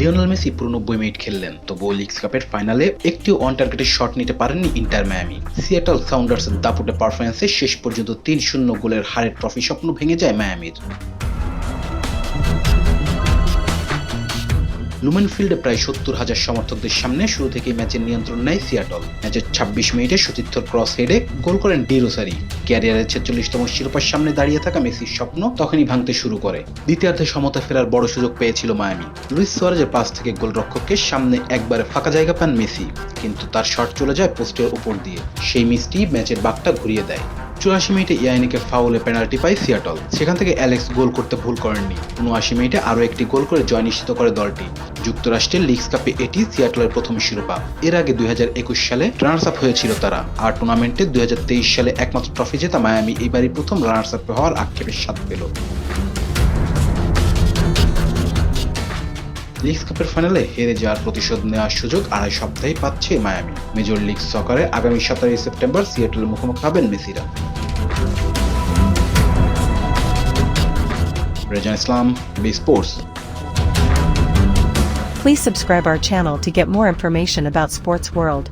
Lionel Messi পুরো নব্বই minute খেললেন, তবুও লিগস কাপের ফাইনালে একটি অন টার্গেটের শট নিতে পারেননি ইন্টার মায়ামি সিয়াটল সাউন্ডার্স দাপুটে পারফরমেন্সে শেষ পর্যন্ত তিন শূন্য গোলের হারের ট্রফি স্বপ্ন ভেঙে যায় মায়ামির লুমেন ফিল্ডে প্রায় সত্তর হাজার সমর্থকদের সামনে শুরু থেকেই ম্যাচের নিয়ন্ত্রণ নেয় সিয়াটল। ম্যাচের ছাব্বিশ মিনিটে সতীর্থর ক্রস হেডে গোল করেন ডি রোসারি। ক্যারিয়ারের ছেচল্লিশতম শিরোপার সামনে দাঁড়িয়ে থাকা মেসির স্বপ্ন তখনই ভাঙতে শুরু করে। দ্বিতীয়ার্ধে সমতা ফেরার বড় সুযোগ পেয়েছিল মায়ামি। লুইস সোয়ারেজের পাস থেকে গোলরক্ষককে সামনে একবারে ফাঁকা জায়গা পান মেসি। কিন্তু তার শট চলে যায় পোস্টের উপর দিয়ে। সেই মিসটি ম্যাচের বাঘটা ঘুরিয়ে দেয়। চুরাশি মিনিটে ইয়াইনিকে ফাউলে পেনাল্টি পায় সিয়াটল। সেখান থেকে অ্যালেক্স গোল করতে ভুল করেননি। উনআশি মিনিটে আরও একটি গোল করে জয় নিশ্চিত করে দলটি। যুক্তরাষ্ট্রের লিগস কাপে এটি সিয়াটলের প্রথম শিরোপা। এর আগে দুই হাজার একুশ সালে রানার্স আপ হয়েছিল তারা। আর টুর্নামেন্টে দুই হাজার তেইশ সালে একমাত্র ট্রফি জেতা মায়ামি এবারই প্রথম রানার্স আপ হওয়ার আক্ষেপের স্বাদ পেল। লিগস কাপের ফাইনালে হেরে যাওয়ার প্রতিশোধ নেওয়ার সুযোগ আড়াই সপ্তাহে পাচ্ছে মায়ামি। মেজর লিগ সকারে আগামী সতেরোই সেপ্টেম্বর সিয়াটলের মুখোমুখি হবেন মেসিরা। Rezan Islam B sports Please subscribe our channel to get more information about Sports World.